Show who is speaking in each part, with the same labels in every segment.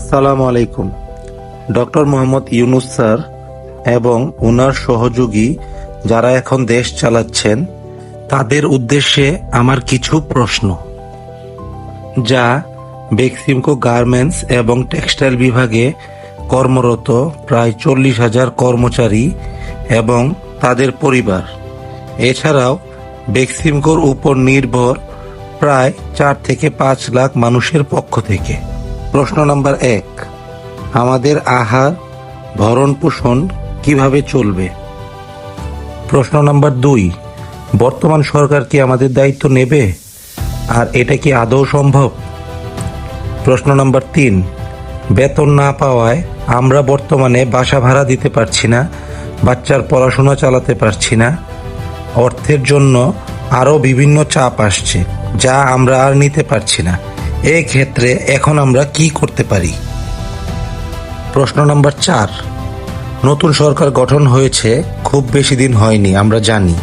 Speaker 1: আসসালামু আলাইকুম। Doctor Mohammad Yunus sir এবং ওনার সহযোগী যারা এখন দেশ চালাচ্ছেন, তাদের উদ্দেশ্যে আমার কিছু প্রশ্ন। যা বেক্সিমকো গার্মেন্টস এবং টেক্সটাইল বিভাগে কর্মরত প্রায় চল্লিশ হাজার কর্মচারী এবং তাদের পরিবার। এছাড়াও বেক্সিমকোর উপর নির্ভর প্রায় চার থেকে পাঁচ লাখ মানুষের পক্ষ থেকে। প্রশ্ন নাম্বার এক, আমাদের আহার, ভরণ পোষণ কীভাবে চলবে? প্রশ্ন নাম্বার দুই, বর্তমান সরকার কি আমাদের দায়িত্ব নেবে? আর এটা কি আদৌ সম্ভব? প্রশ্ন নাম্বার তিন, বেতন না পাওয়ায় আমরা বর্তমানে বাসা ভাড়া দিতে পারছি না, বাচ্চার পড়াশোনা চালাতে পারছি না। অর্থের জন্য আরও বিভিন্ন চাপ আসছে, যা আমরা আর নিতে পারছি না। এই ক্ষেত্রে এখন আমরা কি করতে পারি? প্রশ্ন নাম্বার চার। নতুন সরকার গঠন হয়েছে, খুব বেশি দিন হয়নি, আমরা জানি।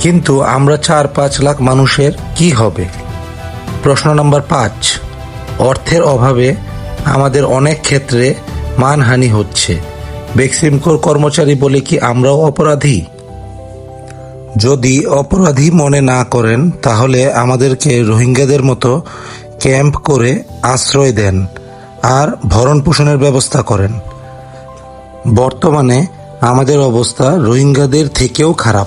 Speaker 1: কিন্তু আমরা চার পাঁচ লাখ মানুষের কি হবে? প্রশ্ন নাম্বার পাঁচ। অর্থের অভাবে আমাদের অনেক ক্ষেত্রে মানহানি হচ্ছে। বেক্সিমকোর কর্মচারী বলে কি আমরাও অপরাধী? যদি অপরাধী মনে না করেন, তাহলে আমাদেরকে রোহিঙ্গাদের মতো ক্যাম্প করে আশ্রয় দেন আর ভরণ পোষণের ব্যবস্থা করেন। বর্তমানে আমাদের অবস্থা রোহিঙ্গাদের থেকেও খারাপ।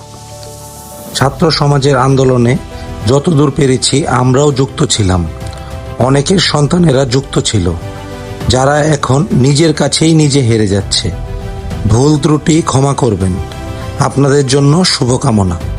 Speaker 1: ছাত্র সমাজের আন্দোলনে যতদূর পেরেছি আমরাও যুক্ত ছিলাম। অনেকের সন্তানেরা যুক্ত ছিল, যারা এখন নিজের কাছেই নিজে হেরে যাচ্ছে। ভুল ত্রুটি ক্ষমা করবেন। আপনাদের জন্য শুভকামনা।